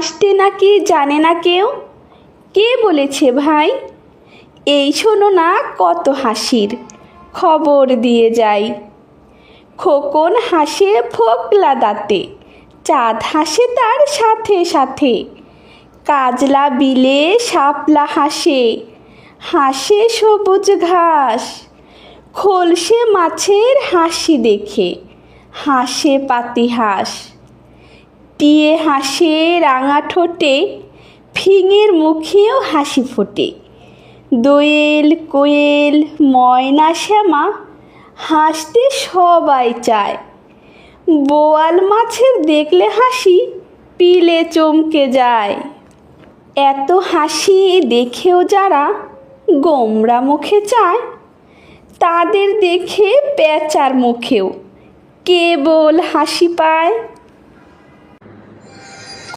হাসতে নাকি জানে না কেউ? কে বলেছে ভাই? এই শোনো না কত হাসির। খবর দিয়ে যাই। খোকন হাসে ফোকলা দাঁতে, চাঁদ হাসে তার সাথে সাথে। কাজলা বিলে শাপলা হাসে হাসে সবুজ ঘাস। খোলসে মাছের হাসি দেখে, হাসে পাতিহাঁস। টিয়ে হাসে রাঙা ঠোঁটে, ফিঙের মুখেও হাসি ফোটে। দোয়েল, কোয়েল, ময়না, শ্যামা হাসতে সবাই চায়। বোয়াল মাছের দেখলে হাসি পিলে চমকে যায়। এত হাসি দেখেও যারা গোমরা মুখে চায়, তাদের দেখে পেঁচার মুখেও কেবল হাসি পায়